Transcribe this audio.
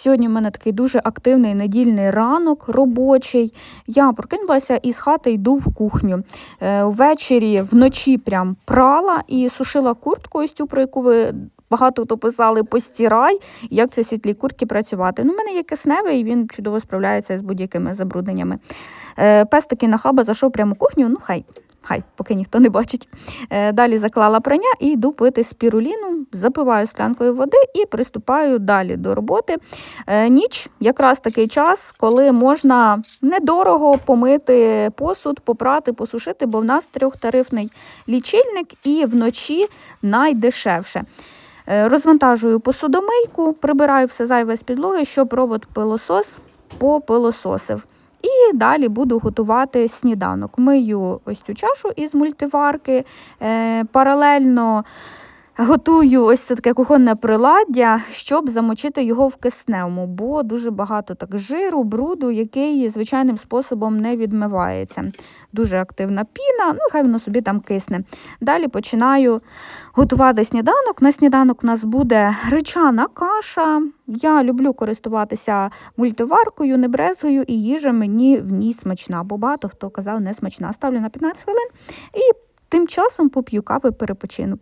Сьогодні в мене такий дуже активний недільний ранок робочий. Я прокинулася і з хати йду в кухню. Е, Ввечері вночі прям прала і сушила куртку, ось цю, про яку ви багато хто писали постірай, як це світлі куртки працювати. Ну, в мене є кисневий, і він чудово справляється з будь-якими забрудненнями. Е, Пес таки на хаба зайшов прямо в кухню, ну хай. Хай, поки ніхто не бачить. Е, Далі заклала прання і йду пити спіруліну, запиваю склянкою води і приступаю далі до роботи. Е, Ніч якраз такий час, коли можна недорого помити посуд, попрати, посушити, бо в нас трьохтарифний лічильник і вночі найдешевше. Е, Розвантажую посудомийку, прибираю все зайве з підлоги, щоб робот-пилосос попилососив. І далі буду готувати сніданок. Мию ось цю чашу із мультиварки. Е, паралельно готую ось це таке кухонне приладдя, щоб замочити його в кисневому, бо дуже багато так жиру, бруду, який звичайним способом не відмивається. Дуже активна піна, ну хай воно собі там кисне. Далі починаю готувати сніданок. На сніданок у нас буде гречана каша. Я люблю користуватися мультиваркою, не брезгую, і їжа мені в ній смачна, бо багато хто казав не смачна. Ставлю на 15 хвилин і тим часом поп'ю кави перепочину.